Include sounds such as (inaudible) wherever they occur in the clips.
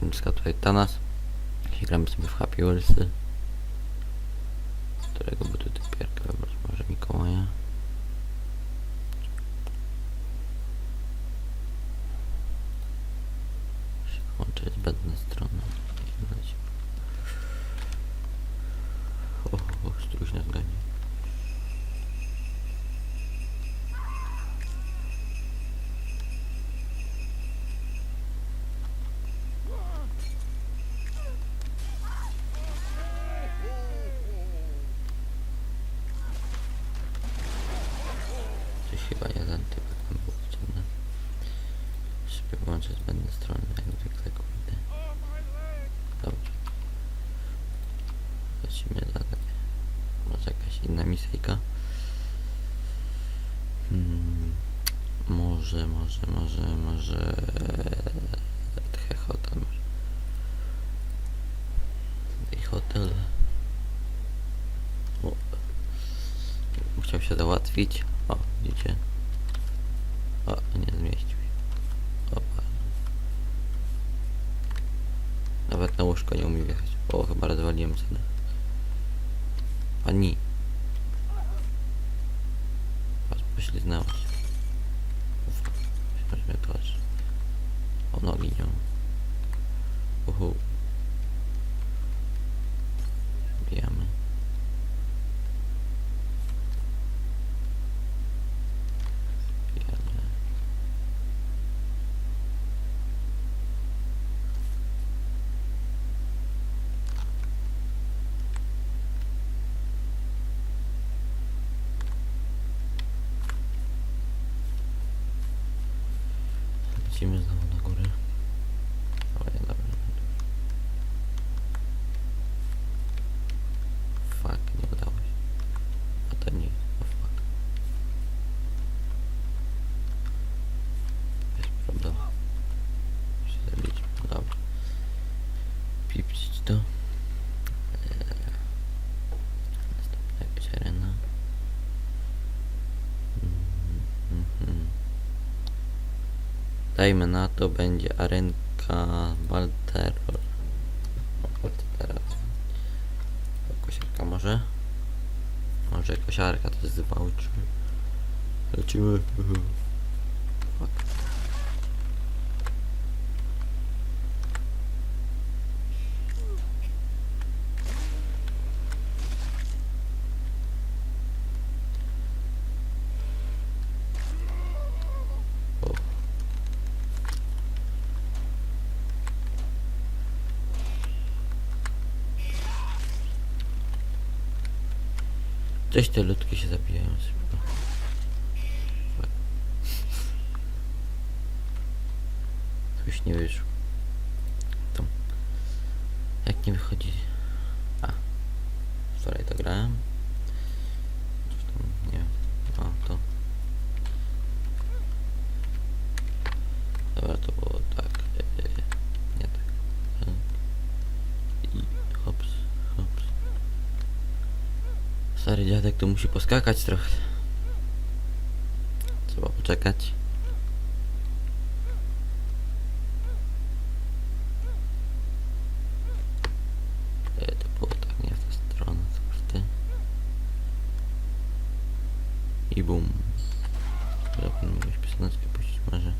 Księżyska tutaj Tanas. Jeśli gramy sobie w Happy Wheelsy. Którego by tutaj pierkę wybrać? Może Mikołaja. Się Łączy zbędne strony. I lecimy. O, o, stróż nas goni. Coś chyba jeden typek tam był wyciągnę. Włączę zbędne strony, jak zwykle kurde. Dobrze. Lecimy dalej. Może jakaś inna misyjka? Hmm. Może, może, może, może... пошли знав. Lecimy znowu na górę. Ale nie, dobra. Fuck, nie udało się. A to nie, no fuck. Jest problem. Muszę zabić, no dobra. Pipcić to. Eee. Następna jakaś arena. Mm, mhm. Dajmy na to, będzie arenka Walteror. Walteror. Kosiarka może? Może kosiarka to zwałczymy. Lecimy. Cześć, te ludki się zabijają szybko. Coś nie wyszło. Tam. Jak nie wychodzi? A. Wczoraj to grałem. Coś tam, nie wiem. O, to. Dobra, to było tak. e, e, Nie tak. E, I hops, hops. Stary dziadek to musi poskakać trochę. Trzeba poczekać. E, tak. I bum. Powinien jakąś pioseneczkę puścić może.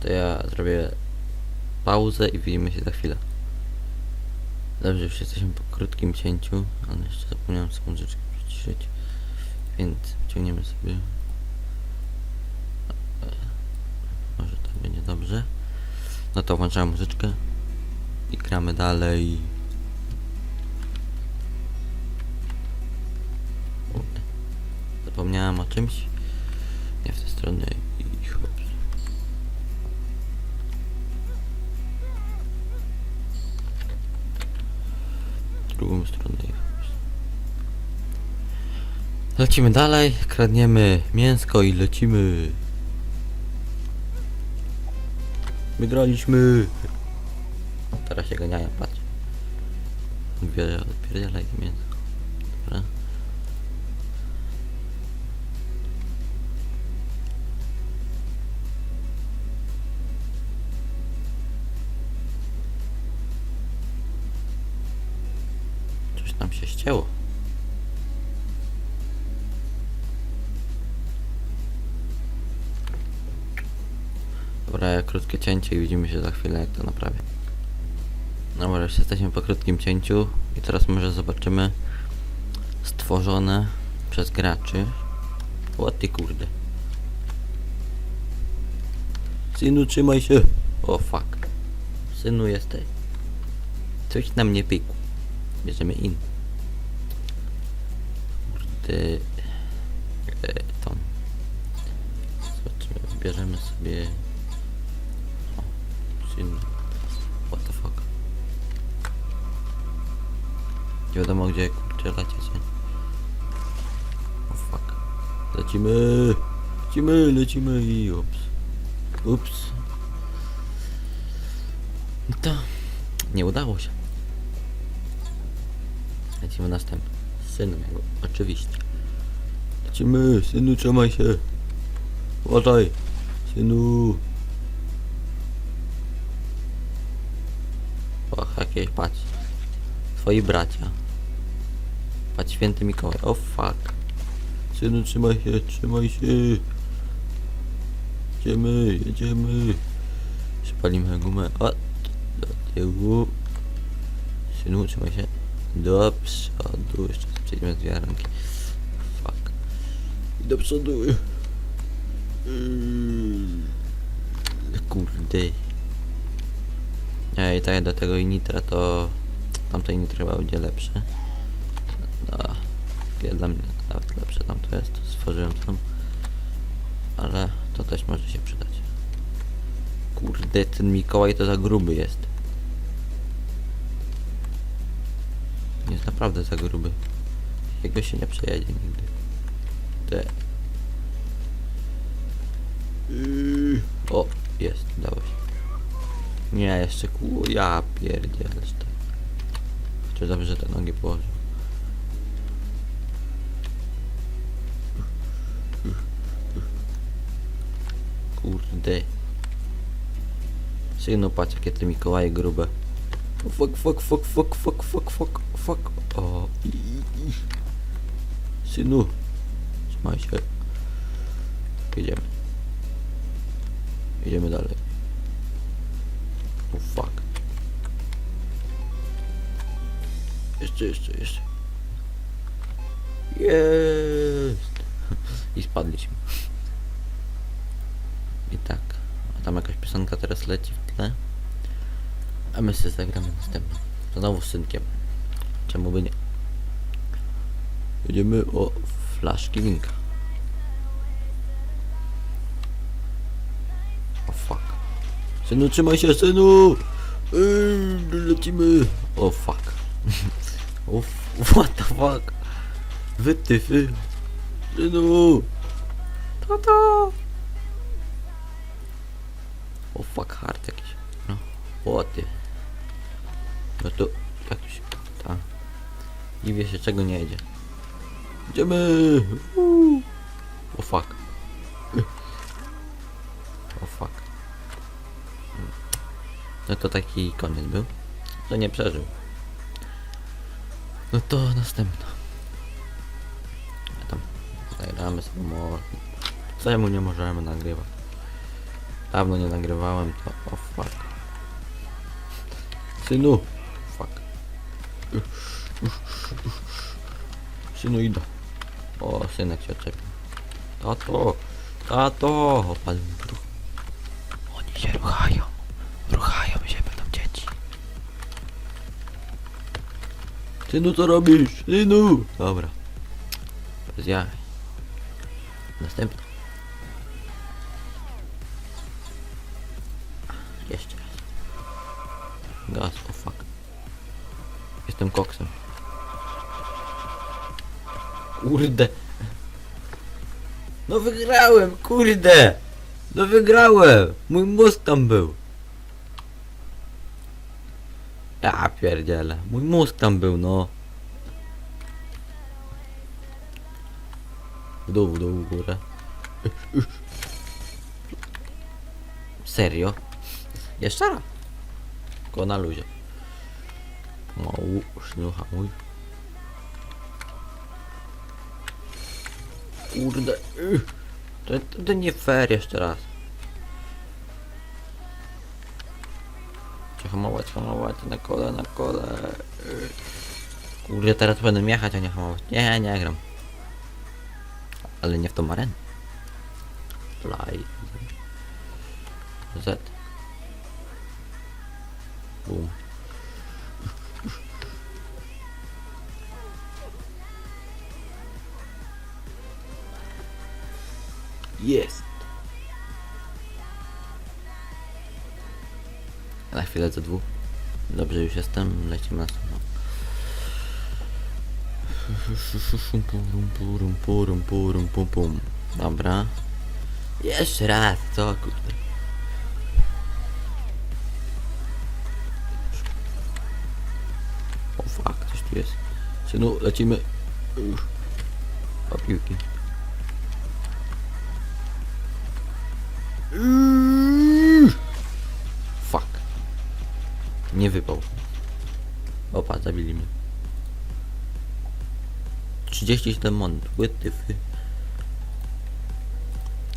To ja zrobię pauzę i widzimy się za chwilę. Dobrze, już jesteśmy po krótkim cięciu, ale jeszcze zapomniałem sobie muzyczkę przyciszyć, więc ciągniemy sobie. Może tak będzie dobrze. No to włączamy muzyczkę i gramy dalej. Zapomniałem o czymś. Nie w tę stronę Lecimy dalej, kradniemy mięsko i lecimy. Wygraliśmy. Teraz się ganiają, patrz. Pierdzielaj mięsko. Dobra. Coś tam się ścięło. Dobra, krótkie cięcie i widzimy się za chwilę jak to naprawię. Dobra, już jesteśmy po krótkim cięciu i teraz może zobaczymy stworzone przez graczy. O ty kurde. Synu, trzymaj się. O fuck. Synu jesteś. Coś nam nie pykło. Bierzemy in. Kurde. E, tą. Zobaczymy, bierzemy sobie... Synu. What the fuck. Nie wiadomo gdzie kurczę lecieć. nie? O fuck. Lecimy! Lecimy, lecimy i ups. Ups. No to nie udało się. Lecimy następny. Z synem, jego, oczywiście. Lecimy, synu, trzymaj się. Uważaj, synu. Jakieś patrz. Twoi bracia. Patrz, święty Mikołaj. O fuck. Synu, trzymaj się, trzymaj się. Jedziemy, jedziemy. Przypalimy gumę. O, do tyłu. Synu, trzymaj się. Do przodu. Jeszcze przejdziemy dwie ręki. Fuck. I do przodu. Mm. Kurde. Ja i tak do tego initra to... Tamto initra chyba będzie lepsze. No, dla mnie nawet lepsze tam to jest. Stworzyłem tam. Ale to też może się przydać. Kurde, ten Mikołaj to za gruby jest. Jest naprawdę za gruby. Jego się nie przejedzie nigdy. Te. Yy. O, jest, dało się. Nie, jeszcze ku... Ja pierdzielę. Chociaż dobrze, że te nogi położył. Kurde. Synu, patrz jakie te Mikołaje grube. Fuck, fuck, fuck, fuck, fuck, fuck, fuck, fuck. O. Synu. Trzymaj się. Jedziemy. Jedziemy dalej. O fuck. Jeszcze, jeszcze, jeszcze. Jest. I spadliśmy. I tak. A tam jakaś piosenka teraz leci w tle. A my sobie zagramy następną. Znowu z synkiem. Czemu by nie? Jedziemy o flaszki winka. Synu, trzymaj się, synu! Yy, lecimy! O fuck. (laughs) Uff, what the fuck? Wytyfy. Synu! Tato! O fuck, hard jakiś. No. O ty. No to jakiś. Ta. Dziwię się czego nie jedzie. Idziemy! Uuu. To taki koniec był. To nie przeżył. No to następna. Ja tam nagramy sobie może. Czemu nie możemy nagrywać? Dawno nie nagrywałem to. O fuck. Synu! Fuck. Synu idę. O, synek się odczepił. Tato! Tato! Mi brzuch. Oni się. Ruchają Synu, co robisz? Synu! Dobra. Bez. Następny. Jeszcze raz. Gaz, o fuck. Jestem koksem. Kurde. No wygrałem, kurde. No wygrałem. Mój mózg tam był. Pierdziele. Mój mózg tam był, no. W dół, w dół, w górę. Serio? Jeszcze raz. Tylko na luzie. O, sznucha mój. Kurde. To, to, to nie fair jeszcze raz. Hamować, hamować, na kole, na kole. y. Kurde, teraz będę jechać, a nie hamować. Nie, nie gram. Ale nie w tą arenę. Fly. Z. Boom. Jest. Chwilę ze dwóch. Dobrze, już jestem. Lecimy na pum, pum. Dobra. Jeszcze raz, co kurde. O fuck, coś tu jest. Synu, lecimy. Uff. O piłki. Fuck. Nie wypał. Opa, zabili mnie. 37 mon. Łytyfy.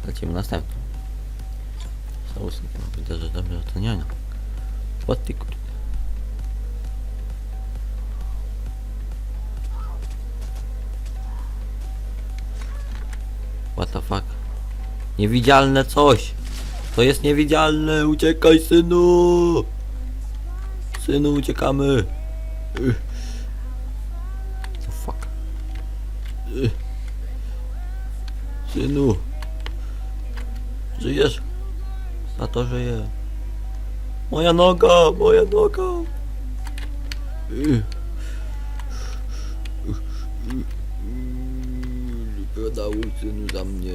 Lecimy następną. Sousnik ma widzę, że dobrze oceniania. What ty. What the fuck? Niewidzialne coś! To jest niewidzialne! Uciekaj synu! Synu, uciekamy! The fuck? Synu! Żyjesz? A to żyje. Moja noga! Moja noga! Pedałuj synu za mnie.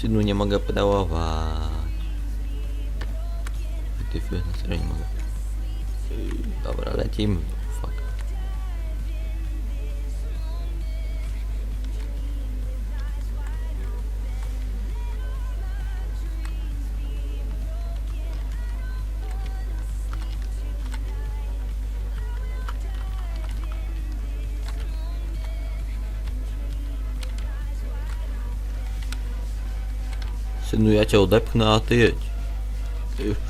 Synu nie mogę pedałować. Tyfy, na serio nie mogę. Yy, Dobra, lecimy. Fuck. Synu, ja cię odepchnę, a ty jedź. Yy. A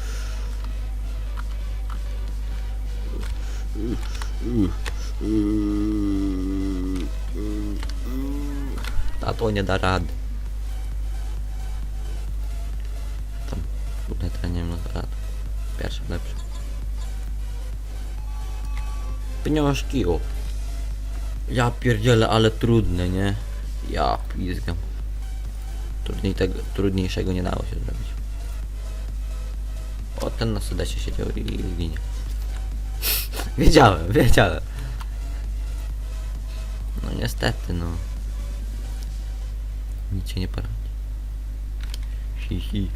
to nie da rady. Tam, kurde, to nie wiem, no da rady. Pierwszy lepszy. Pieniążki, o. Ja pierdzielę, ale trudne, nie? Ja pizgam. Trudniej tego, trudniejszego nie dało się zrobić. O, ten na sedesie siedział i ginie. Wiedziałem, wiedziałem. No niestety, no. Nic się nie poradzi. Hi, hi.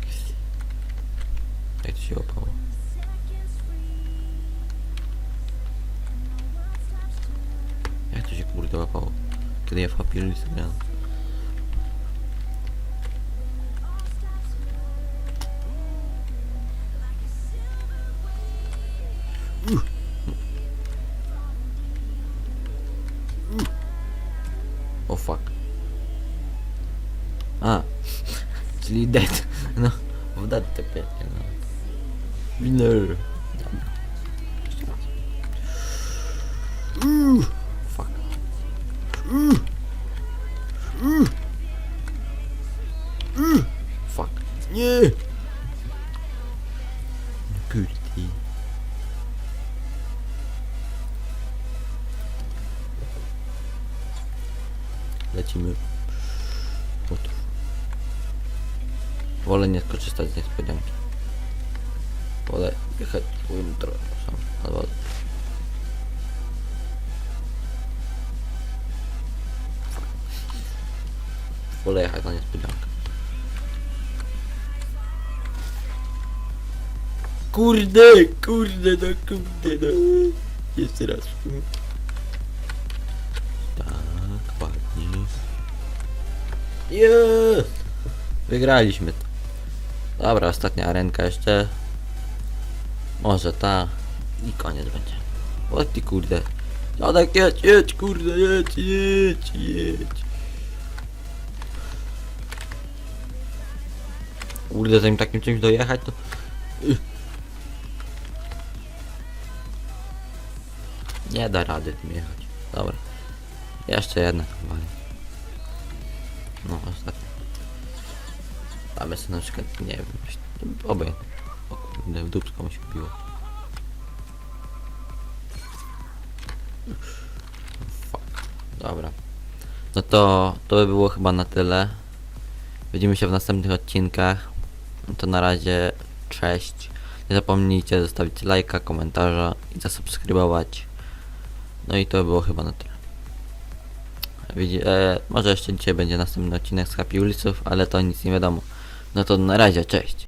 Jak się łapało? Jak to się kurde łapało? Kiedy ja w papieru grałem. Czyli dead. No. W dead te pięknie, no. Winner. Fuck. Uuu. Uuu. Uuu. Fuck. Nie. Wolę nie skorzystać z niespodzianki. Wolę jechać swoim drogą sam. Albo... Wolę jechać na niespodziankę. Kurde, kurde, no kurde, no. Jeszcze raz. Tak, ładnie. Jest! Wygraliśmy to. Dobra, ostatnia arenka jeszcze. Może ta. I koniec będzie. O ty kurde. Dziadek, jedź, jedź, kurde, jedź, jedź, jedź. Kurde, zanim takim czymś dojechać, to... Nie da rady tym jechać. Dobra. Jeszcze jedna wali. No, ostatnia. Damy sobie na przykład, nie wiem, obojętnie. O kurde, w dupsko się biło. Fuck. Dobra. No to, to by było chyba na tyle. Widzimy się w następnych odcinkach. No to na razie, cześć. Nie zapomnijcie zostawić lajka, komentarza i zasubskrybować. No i to by było chyba na tyle. Widzi, e, może jeszcze dzisiaj będzie następny odcinek z Happy Uliców, ale to nic nie wiadomo. No to na razie, cześć.